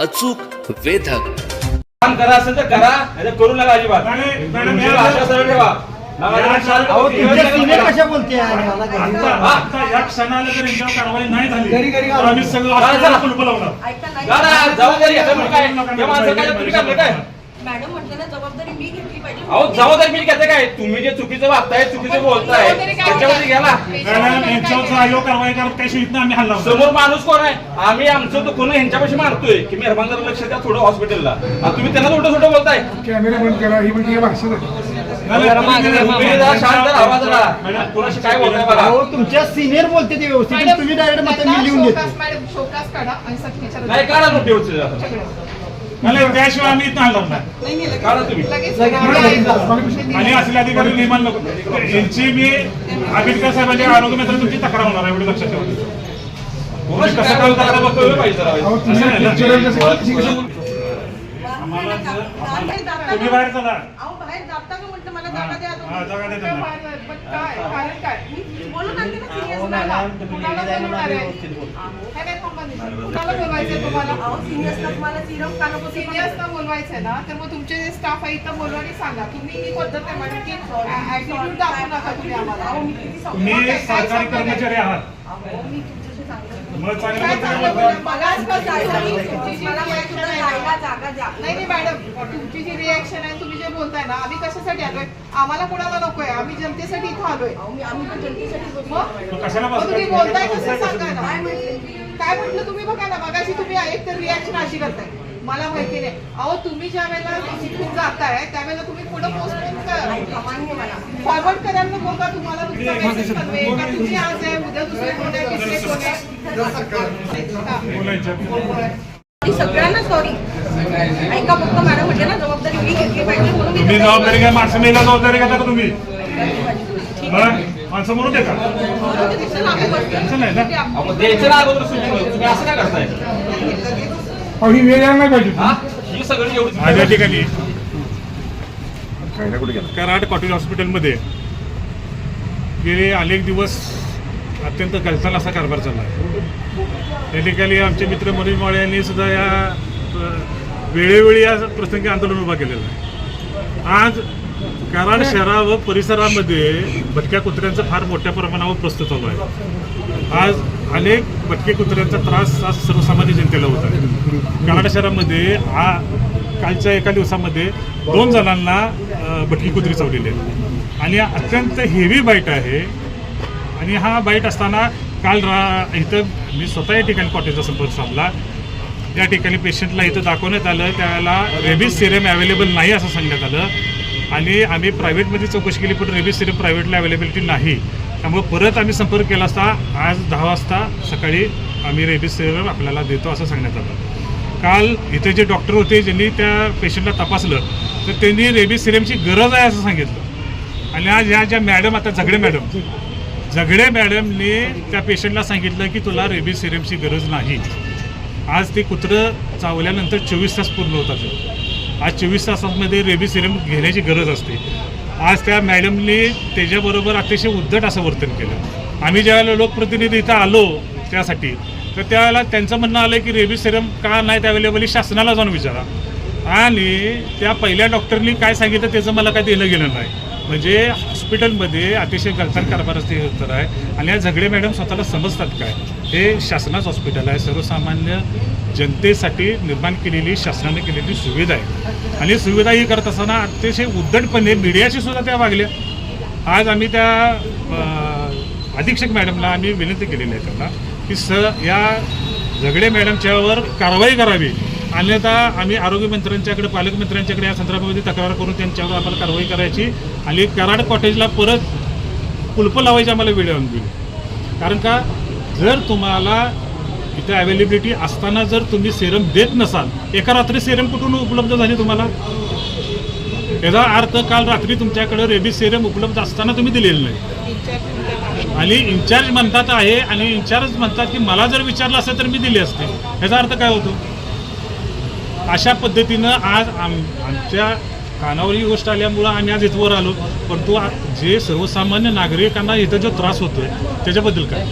अचूक वेधक. काम करा असेल तर करा नाही तर करू नका अजिबात. तुमची भाषा सरळ ठेवा. अहो, तुमच्या कशा बोलते आहे मला काही आता हा? आता या क्षणाला जर यांच्यावर कारवाई नाही झाली. घरी- घरी तर आम्ही सगळं चला, चला. हॉस्पिटल कुलूप लावणार. जा ना, जबाबदारी घ्या तुम्ही काय त्या माणसं काय तुम्ही करले काय मॅडम म्हटलं ना जबाबदारी मी घेतली पाहिजे अहो जबाबदारी मी घेते काय? तुम्ही जे चुकीचं वागताय चुकीचं बोलताय त्याच्यावरती घ्या ना. मॅडम यांच्यावर जर आयोग कारवाई करत काही सुविधा आम्ही हल्ला समोर माणूस कोण आहे? आम्ही आमचं दुखून ह्यांच्यापाशी मानतोय की मेहरबान जरा लक्ष द्या थोडं हॉस्पिटलला आणि तुम्ही त्यांना छोटं छोटं बोलताय. कॅमेरा बंद करा ही म्हणजे भाषा झाली. तुम्ही जरा शांत राहा जरा. कुणाशी काय बोलताय बघा. अहो तुमच्या सिनियर बोलते ते व्यवस्थित तुम्ही डायरेक्ट मी लिहून देतो मॅडम शोकास काढा आणि सक्तीच्या नाही काढा नोटीवरचं नाही त्याशिवाय आम्ही इथं हलणार नाही काढा तुम्ही. आणि असले अधिकारी निर्माण नको. यांची मी आंबेडकर साहेबांच्या आरोग्य मित्र तुमची तक्रार होणार आहे एवढी लक्षात ठेवा. कसं काम करा बघतोय पाहिजे जरा. अहो, तुम्ही असं नाही ना. लेक्चरर जसं कशी कशी बोलता? आम्हाला जर- बाहेर जाता तुम्ही का? बाहेर चला. जाता का आहे बोलवायचंय तुम्हाला. अहो सिनियर्सला तुम्हाला सिरम का नको सिनियर्सना बोलवायचंय ना तर मग तुमचे जे स्टाफ आहे इथं बोलवा आणि सांगा. तुम्ही ही पद्धत आहे मॅडम की ऍटिट्यूड दाखवू नका तुम्ही आम्हाला. अहो मी किती सांगू? तुम्ही काय सरकारी सांगताय? कर्मचारी आहात. अहो मी तुमच्याशी सांगते मग चांगलं काय बोलताय चांगलं बोलताय. बोलताय? मला आज पण जायला नाही. तुमची जी मला reaction आहे. आहे, ना, जागा द्या. नाही नाही मॅडम तुमची जी रिॲक्शन आहे तुम्ही जे बोलताय ना आम्ही कशासाठी आलोय? आम्हाला कोणाला नकोय? आम्ही जनतेसाठी इथं आलोय. अहो मी आम्ही पण. मग? मग कशाला मग तुम्ही? बोलताय कसं सांगा ना. काय काय म्हटलं तुम्ही बघा ना बघाशी तुम्ही एक तर रिॲक्शन अशी करताय. मला माहिती नाही. अहो तुम्ही ज्या वेळेला इथून जाताय त्यावेळेला तुम्ही पुढे पोस्टपोन कर. फॉरवर्ड करायला नको का तुम्हाला तुमचा मेसेज कन्वे का तुम्ही आज आहे उद्या दुसरे कोण आहे तिसरे कोण आहे? सगळ्यांना सॉरी ऐका फक्त मॅडम म्हटलं ना जबाबदारी मी घेतली पाहिजे म्हणून जबाबदारी काय माणसं मेला जबाबदारी घेता का तुम्ही? माणसं आम्ही करतोय. असं नाही ना? द्यायचं ना अगोदर सूचना तुम्ही असं काय करताय? अहो, ही वेळ यायला नाही पाहिजे हा? सगळी एवढी आज या ठिकाणी. कराड कॉटेज हॉस्पिटलमध्ये गेले अनेक दिवस अत्यंत गलथान असा कारभार चालला आहे. त्या ठिकाणी आमचे मित्र मनोज माळे यांनी सुद्धा या अ, वेळोवेळी या प्रसंगी आंदोलन उभा केलेलं आहे. आज कराड शहरा व परिसरामध्ये भटक्या कुत्र्यांचं फार मोठ्या प्रमाणावर प्रस्तुत चालू आहे. आज अनेक भटके कुत्र्यांचा त्रास आज सर्वसामान्य जनतेला होत आहे. कराड शहरामध्ये हा कालच्या एका दिवसामध्ये दोन जणांना भटकी कुत्री चावलेली आहे. आणि अत्यंत हेवी बाईट आहे. आणि हा बाईट असताना काल रा इथं मी स्वतः या ठिकाणी कॉटेजचा संपर्क साधला. त्या ठिकाणी पेशंटला इथं दाखवण्यात आलं. त्यावेळेला रेबीज सिरम अवेलेबल नाही असं सांगण्यात आलं. आणि आम्ही प्रायव्हेटमध्ये चौकशी केली पण रेबीज सिरप प्रायव्हेटला अवेलेबिलिटी नाही. त्यामुळे परत आम्ही संपर्क केला असता आज दहा वाजता सकाळी आम्ही रेबीज सिरप आपल्याला देतो असं सांगण्यात आलं. काल इथे जे डॉक्टर होते ज्यांनी त्या पेशंटला तपासलं तर त्यांनी रेबीज सिरमची गरज आहे असं सांगितलं. आणि आज ह्या ज्या मॅडम आता झगडे मॅडम झगडे मॅडमने त्या पेशंटला सांगितलं की तुला रेबीज सिरमची गरज नाही. आज ते कुत्रं चावल्यानंतर चोवीस तास पूर्ण होतात. आज चोवीस तासामध्ये रेबी सिरम घेण्याची गरज असते. आज त्या मॅडमने त्याच्याबरोबर अतिशय उद्धट असं वर्तन केलं. आम्ही ज्यावेळेला लोकप्रतिनिधी इथं आलो त्यासाठी तर त्यावेळेला त्यांचं म्हणणं आलं की रेबी सिरम का नाही अवेलेबल शासनाला जाऊन विचारा. आणि त्या पहिल्या डॉक्टरनी काय सांगितलं त्याचं मला काय देणं गेलं नाही. म्हणजे हॉस्पिटलमध्ये अतिशय गलथान कारभार असते तर आहे. आणि या झगडे मॅडम स्वतःला समजतात काय? हे शासनाचं हॉस्पिटल आहे. सर्वसामान्य जनतेसाठी निर्माण केलेली शासनाने केलेली सुविधा आहे. आणि सुविधा ही करत असताना अतिशय उद्धटपणे मीडियाशी सुद्धा त्या वागल्या. आज आम्ही त्या अधीक्षक मॅडमला आम्ही विनंती केलेली आहे त्यांना की स या झगडे मॅडमच्यावर कारवाई करावी. अन्यथा आम्ही आरोग्यमंत्र्यांच्याकडे पालकमंत्र्यांच्याकडे या संदर्भामध्ये तक्रार करून त्यांच्यावर आम्हाला कारवाई करायची आणि कराड कॉटेजला परत कुलपं लावायची आम्हाला वेळ आणून दिली कारण का जर तुम्हाला इथे अवेलेबिलिटी असताना जर तुम्ही सेरम देत नसाल एका रात्री सेरम कुठून उपलब्ध झाली तुम्हाला? याचा अर्थ काल रात्री तुमच्याकडे रेबीज सेरम उपलब्ध असताना तुम्ही दिलेलं नाही. आणि इन्चार्ज म्हणतात आहे आणि इन्चार्ज म्हणतात की मला जर विचारलं असेल तर मी दिले असते. याचा अर्थ काय होतो? अशा पद्धतीनं आज आम आमच्या कानावर ही गोष्ट आल्यामुळं आम्ही आज इथवर आलो. परंतु जे सर्वसामान्य नागरिकांना इथं जो त्रास होतोय त्याच्याबद्दल काय?